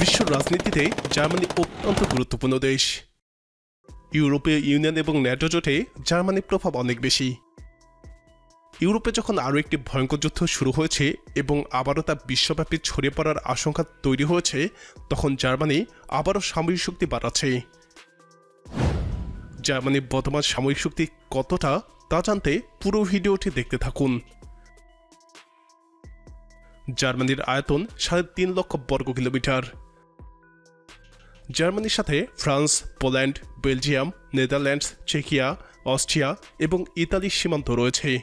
বিশ্ব রাজনীতিতে জার্মানি অত্যন্ত গুরুত্বপূর্ণ দেশ। ইউরোপীয় ইউনিয়ন এবং ন্যাটো জোটে জার্মানির প্রভাব অনেক বেশি। ইউরোপে যখন আরও একটি ভয়ঙ্কর যুদ্ধ শুরু হয়েছে এবং আবারও তা বিশ্বব্যাপী ছড়িয়ে পড়ার আশঙ্কা তৈরি হয়েছে, তখন জার্মানি আবারও সামরিক শক্তি বাড়াচ্ছে। জার্মানির বর্তমান সামরিক শক্তি কতটা, তা জানতে পুরো ভিডিওটি দেখতে থাকুন। জার্মানির আয়তন সাড়ে তিন লক্ষ বর্গ কিলোমিটার। জার্মানির সাথে ফ্রান্স, পোল্যান্ড, বেলজিয়াম, নেদারল্যান্ডস, চেকিয়া, অস্ট্রিয়া এবং ইতালির সীমান্ত রয়েছে।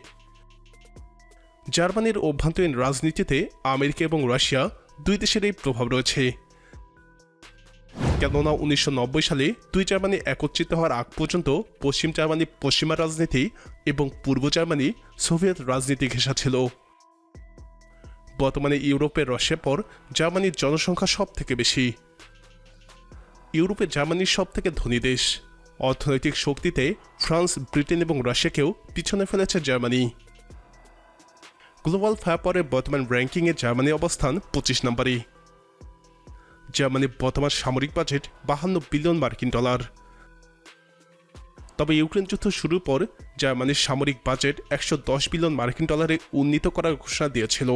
জার্মানির অভ্যন্তরীণ রাজনীতিতে আমেরিকা এবং রাশিয়া দুই দেশেরই প্রভাব রয়েছে। কেননা উনিশশো নব্বই সালে দুই জার্মানি একত্রিত হওয়ার আগ পর্যন্ত পশ্চিম জার্মানি পশ্চিমা রাজনীতি এবং পূর্ব জার্মানি সোভিয়েত রাজনীতি ঘেঁষা ছিল। বর্তমানে ইউরোপের রাশিয়ার পর জার্মানির জনসংখ্যা সব থেকে বেশি। ইউরোপে জার্মানির সব থেকে ধনী দেশ। অর্থনৈতিক শক্তিতে ফ্রান্স, ব্রিটেন এবং রাশিয়াকেও পিছনে ফেলেছে জার্মানি। গ্লোবাল ফায়ারপাওয়ারের বর্তমান র্যাঙ্কিংয়ে জার্মানির অবস্থান পঁচিশ নম্বরে। জার্মানির বর্তমান সামরিক বাজেট বাহান্ন বিলিয়ন মার্কিন ডলার। তবে ইউক্রেন যুদ্ধ শুরুর পর জার্মানির সামরিক বাজেট একশো দশ বিলিয়ন মার্কিন ডলারে উন্নীত করার ঘোষণা দিয়েছিল।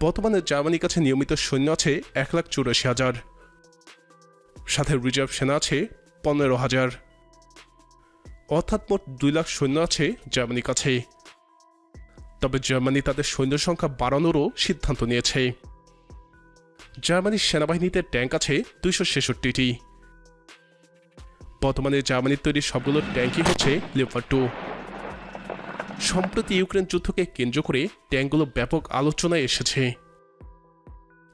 বর্তমানে জার্মানির কাছে নিয়মিত সৈন্য আছে এক লাখ চুরাশি হাজার। সাথে রিজার্ভ সেনা আছে পনেরো হাজার। অর্থাৎ মোট দুই লাখ সৈন্য আছে জার্মানির কাছে। তবে জার্মানি তাদের সৈন্য সংখ্যা বাড়ানোরও সিদ্ধান্ত নিয়েছে। জার্মানির সেনাবাহিনীতে ট্যাঙ্ক আছে দুইশো ছেষট্টিটি। বর্তমানে জার্মানির তৈরি সবগুলো ট্যাঙ্কই হচ্ছে লেপার টু সম্প্রতি ইউক্রেন যুদ্ধকে কেন্দ্র করে ট্যাঙ্কগুলো ব্যাপক আলোচনায় এসেছে।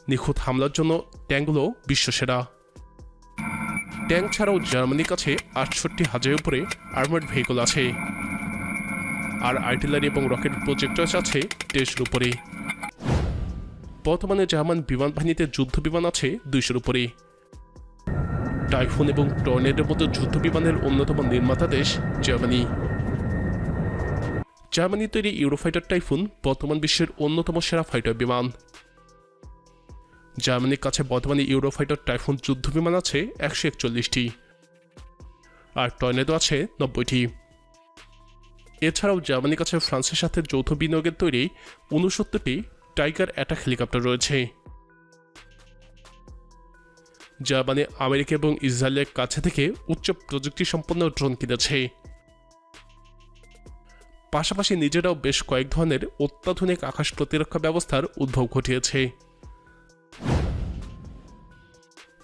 নিখুঁত হামলার জন্য ট্যাঙ্কগুলো বিশ্বসেরা। ট্যাঙ্ক ছাড়াও জার্মানির কাছে আটষট্টি হাজারের উপরে আর্মার্ড ভেহিকল আছে। আর আর্টিলারি এবং রকেট প্রজেক্টর আছে দেড়শোর উপরে। বর্তমানে জার্মান বিমান বাহিনীতে যুদ্ধ বিমান আছে দুইশোর উপরে। টাইফুন এবং টর্নেডোর মতো যুদ্ধ বিমানের অন্যতম নির্মাতা দেশ জার্মানি। জার্মানি তৈরি ইউরোফাইটার টাইফুন বর্তমান বিশ্বের অন্যতম সেরা ফাইটার বিমান। জার্মানির কাছে বর্তমানে ইউরোফাইটার টাইফুন যুদ্ধ বিমান আছে একশো একচল্লিশটি। আর টর্নেডো আছে নব্বইটি। এছাড়াও জার্মানির কাছে ফ্রান্সের সাথে যৌথ বিনিয়োগের তৈরি উনসত্তরটি টাইগার অ্যাটাক হেলিকপ্টার রয়েছে। জার্মানি, আমেরিকা এবং ইসরায়েলের কাছে থেকে উচ্চ প্রযুক্তি সম্পন্ন ড্রোন কিনেছে। পাশাপাশি নিজেরাও বেশ কয়েক ধরনের অত্যাধুনিক আকাশ প্রতিরক্ষা ব্যবস্থার উদ্ভব ঘটিয়েছে।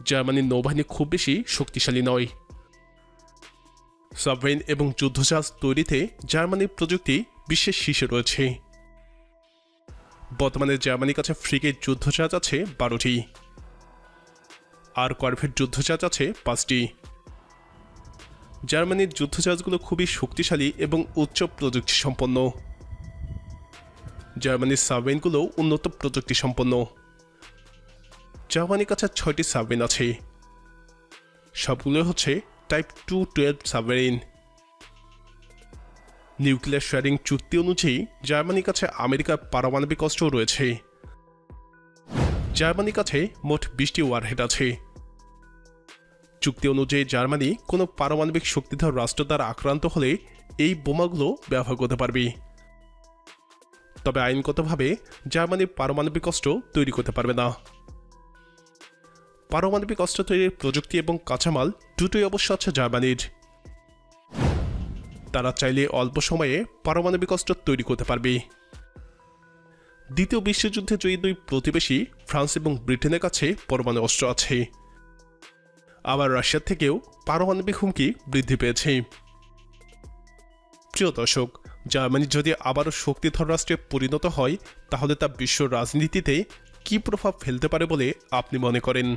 জার্মানির নৌবাহিনী খুব বেশি শক্তিশালী নয়। সাবমেরিন এবং যুদ্ধজাহাজ তৈরিতে জার্মানির প্রযুক্তি বিশ্বের শীর্ষে রয়েছে। বর্তমানে জার্মানির কাছে ফ্রিগেট যুদ্ধজাহাজ আছে বারোটি। আর করভেট যুদ্ধজাহাজ আছে পাঁচটি। জার্মানির যুদ্ধজাহাজগুলো খুবই শক্তিশালী এবং উচ্চ প্রযুক্তি সম্পন্ন জার্মানির সাবমেরিনগুলো উন্নত প্রযুক্তি সম্পন্ন জার্মানির কাছে ছয়টি সাবমেরিন আছে। সবগুলো হচ্ছে type two twelve submarine. Nuclear sharing চুক্তি অনুযায়ী জার্মানির কাছে আমেরিকার পারমাণবিক অস্ত্র রয়েছে। জার্মানির কাছে মোট বিশটি ওয়ারহেড আছে। চুক্তি অনুযায়ী জার্মানি কোনো পারমাণবিক শক্তিধর রাষ্ট্র দ্বারা আক্রান্ত হলে এই বোমাগুলো ব্যবহার করতে পারবে। তবে আইনগতভাবে জার্মানি পারমাণবিক অস্ত্র তৈরি করতে পারবে না। পারমাণবিক অস্ত্র তৈরির প্রযুক্তি এবং কাঁচামাল দুটোই অবশ্য আছে জার্মানির। তারা চাইলে অল্প সময়ে পারমাণবিক অস্ত্র তৈরি করতে পারবে। দ্বিতীয় বিশ্বযুদ্ধে জয়ী দুই প্রতিবেশী, ফ্রান্স এবং ব্রিটেনের কাছে পরমাণু অস্ত্র আছে। আবার রাশিয়ার থেকেও পারমাণবিক হুমকি বৃদ্ধি পেয়েছে। প্রিয় দর্শক, জার্মানি যদি আবারও শক্তিধর রাষ্ট্রে পরিণত হয়, তাহলে তা বিশ্ব রাজনীতিতে কি প্রভাব ফেলতে পারে বলে আপনি মনে করেন?